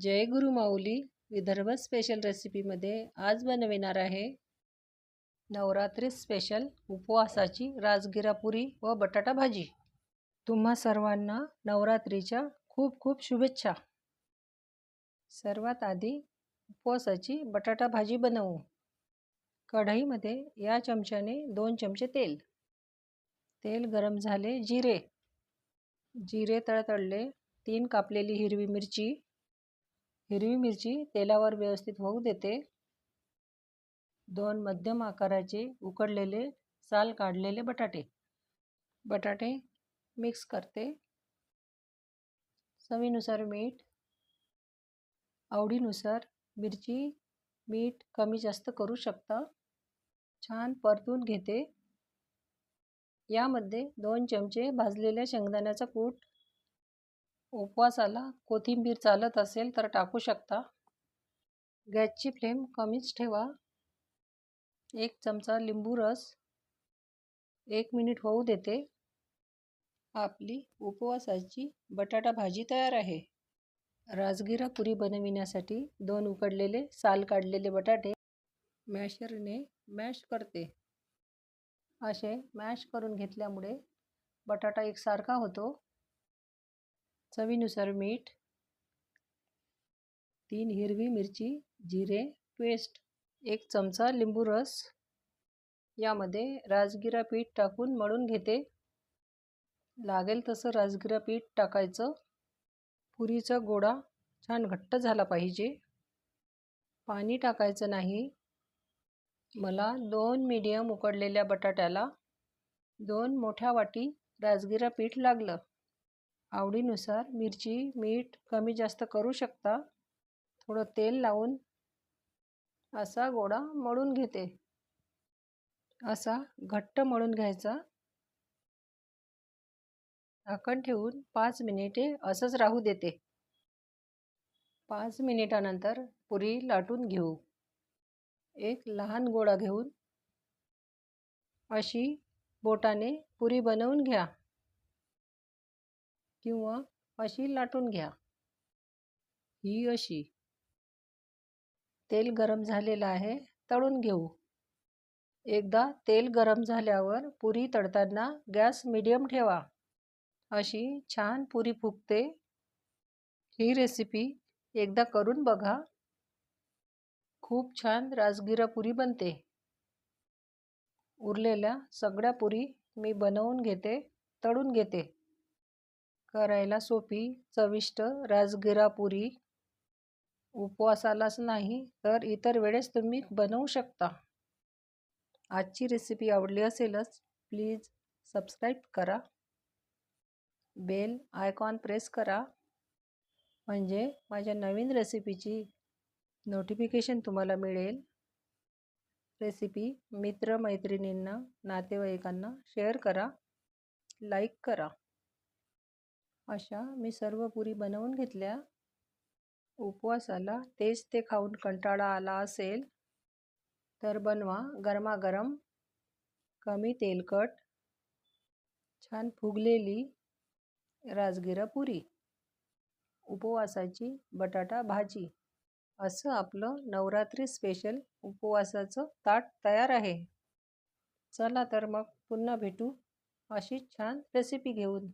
जय गुरु माऊली Vidarbha special रेसिपीमध्ये आज बनविणार आहे नवरात्री स्पेशल उपवासाची राजगिरा पुरी व बटाटा भाजी. तुम्हा सर्वांना नवरात्रीच्या खूप खूप शुभेच्छा. सर्वात आधी उपवासाची बटाटा भाजी बनवू. कढईमध्ये या चमच्याने दोन चमचे तेल. तेल गरम झाले जिरे. जिरे तळतळले तीन कापलेली हिरवी मिरची हिरवी मिरची तेलावर व्यवस्थित होऊ देते. दोन मध्यम आकाराचे उकडलेले साल काढलेले बटाटे. बटाटे मिक्स करते. चवीनुसार मीठ. आवडीनुसार मिरची मीठ कमी जास्त करू शकता. छान परतून घेते. यामध्ये दोन चमचे भाजलेल्या शेंगदाण्याचा कूट उपवासाला कोथिंबीर चालत असेल तर टाकू शकता. गॅसची फ्लेम कमीच ठेवा. एक चमचा लिंबू रस. एक मिनिट होऊ देते. आपली उपवासाची बटाटा भाजी तयार आहे. राजगिरा पुरी बनविण्यासाठी दोन उकडलेले साल काढलेले बटाटे मॅशरने मॅश करते. असे मॅश करून घेतल्यामुळे बटाटा एकसारखा होतो. चवीनुसार मीठ तीन हिरवी मिरची जिरे पेस्ट एक चमचा लिंबू रस. यामध्ये राजगिरा पीठ टाकून मळून घेते. लागेल तसं राजगिरा पीठ टाकायचं. पुरीचा गोळा छान घट्ट झाला पाहिजे. पाणी टाकायचं नाही. मला दोन मीडियम उकडलेल्या बटाट्याला दोन मोठ्या वाटी राजगिरा पीठ लागलं. आवडीनुसार मिरची मीठ कमी जास्त करू शकता. थोडं तेल लावून असा गोळा मळून घेते. असा घट्ट मळून घ्यायचा. झाकण ठेवून पाच मिनिटे असंच राहू देते. पाच मिनिटानंतर पुरी लाटून घेऊ. एक लहान गोळा घेऊन अशी बोटाने पुरी बनवून घ्या. किंवा अशी लाटून घ्या. ही अशी. तेल गरम झालेलं आहे तळून घेऊ. एकदा तेल गरम झाल्यावर पुरी तळताना गॅस मिडियम ठेवा. अशी छान पुरी फुगते. ही रेसिपी एकदा करून बघा. खूप छान राजगिरा पुरी बनते. उरलेल्या सगळ्या पुरी मी बनवून घेते तळून घेते. करायला सोपी चविष्ट राजगिरा पुरी उपवासालाच नाही तर इतर वेळेस तुम्ही बनवू शकता. आजची रेसिपी आवडली असेलच प्लीज सबस्क्राईब करा. बेल आयकॉन प्रेस करा. म्हणजे माझ्या नवीन रेसिपीची नोटिफिकेशन तुम्हाला मिळेल. रेसिपी मित्रमैत्रिणींना नातेवाईकांना शेअर करा. लाईक करा. अशा मी सर्व पुरी बनवून घेतल्या. उपवासाला तेच ते खाऊन कंटाळा आला असेल तर बनवा गरमागरम कमी तेलकट छान फुगलेली राजगिरा पुरी उपवासाची बटाटा भाजी. असं आपलं नवरात्री स्पेशल उपवासाचं ताट तयार आहे. चला तर मग पुन्हा भेटू अशी छान रेसिपी घेऊन.